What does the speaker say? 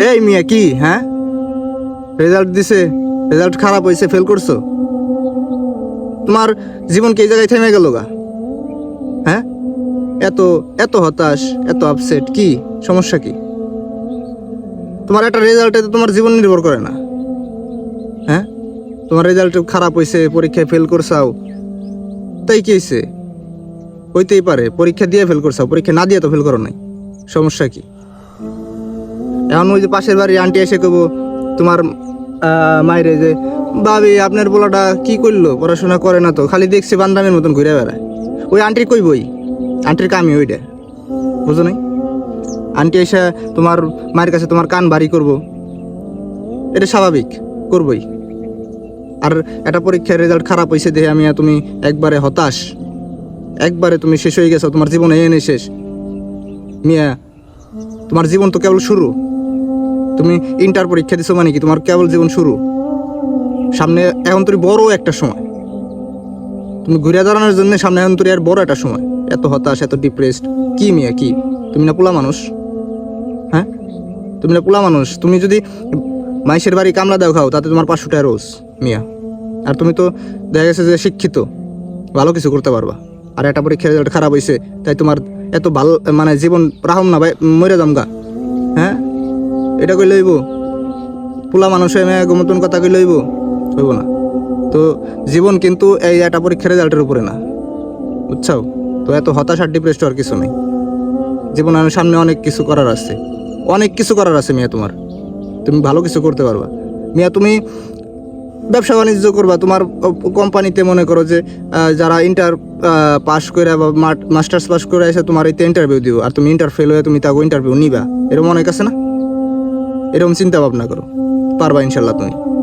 এই মিয়া, কি? হ্যাঁ? রেজাল্ট দিছে রেজাল্ট খারাপ হয়েছে ফেল করছ? তোমার জীবন কি জায়গায় থেমে গেল গা? হ্যাঁ? এত এত হতাশ, এত আপসেট কি? সমস্যা কি? তোমার একটা রেজাল্টে তো তোমার জীবন নির্ভর করে না। হ্যাঁ? তোমার রেজাল্ট খারাপ হয়েছে পরীক্ষায় ফেল করছাও। তাই কি হয়েছে হইতেই পারে, পরীক্ষা দিয়ে ফেল করছাও, পরীক্ষা না দিয়ে তো ফেল করো নাই। সমস্যা কি? এখন ওই যে পাশের বাড়ি আন্টি এসে কব তোমার মায়েরে যে, ভাবি, আপনার পোলাটা কি করল পড়াশোনা করে না তো, খালি দেখছি বান্দামের মতন ঘুরে বেড়ায়। ওই আন্টির কই বই আন্টির কামই ওইটা, বুঝো নাই? আন্টি এসে, তোমার মায়ের কাছে তোমার কান ভারী করব। এটা স্বাভাবিক, করবই। আর একটা পরীক্ষার রেজাল্ট খারাপ হয়েছে দেখে আমি তুমি একবারে হতাশ। একবারে তুমি শেষ হয়ে গেছো, তোমার জীবনে এনে শেষ। মিয়া, তোমার জীবন তো কেবল শুরু। তুমি ইন্টার পরীক্ষা দিছো মানে কি? তোমার কেবল জীবন শুরু? সামনে এখন তোর বড় একটা সময়। তুমি ঘুরে দাঁড়ানোর জন্য সামনে এখন তোর আর বড় একটা সময়। এত হতাশ, এত ডিপ্রেসড কি মিয়া, কি? তুমি না পোলা মানুষ? হ্যাঁ? তুমি না পোলা মানুষ? তুমি যদি মাইসের বাড়ি কামলা দাও খাও, তাতে তোমার পাঁচশো টাকা রোজ, মিয়া। আর তুমি তো দেখা গেছে যে শিক্ষিত। ভালো কিছু করতে পারবা। আর একটা পরীক্ষার রেজাল্ট খারাপ হয়েছে তাই তোমার এত ভালো মানে জীবন রাহম না ভাই, মরে যাম গা। হ্যাঁ? এটা কই লইব? পোলা মানুষ হয়ে মেয়ে মতন কথা কই লইব? হইব না। তো জীবন কিন্তু এই একটা পরীক্ষার রেজাল্টের উপরে না। বুঝছাও? তো এত হতাশ ডিপ্রেসড আর কিছু নেই। জীবনের সামনে অনেক কিছু করার আছে। অনেক কিছু করার আছে মিয়া তোমার। তুমি ভালো কিছু করতে পারবা। মিয়া তুমি ব্যবসা বাণিজ্য করবা। তোমার কোম্পানিতে মনে করো যে যারা ইন্টার পাস করে বা মাস্টার্স পাস করে এসে তোমার এতে ইন্টারভিউ দিব আর তুমি ইন্টার ফেল হয়ে তুমি তাকে ইন্টারভিউ নিবা। এরকম অনেক আছে না? এরকম চিন্তা ভাবনা করো পারবা ইনশাল্লাহ তুমি।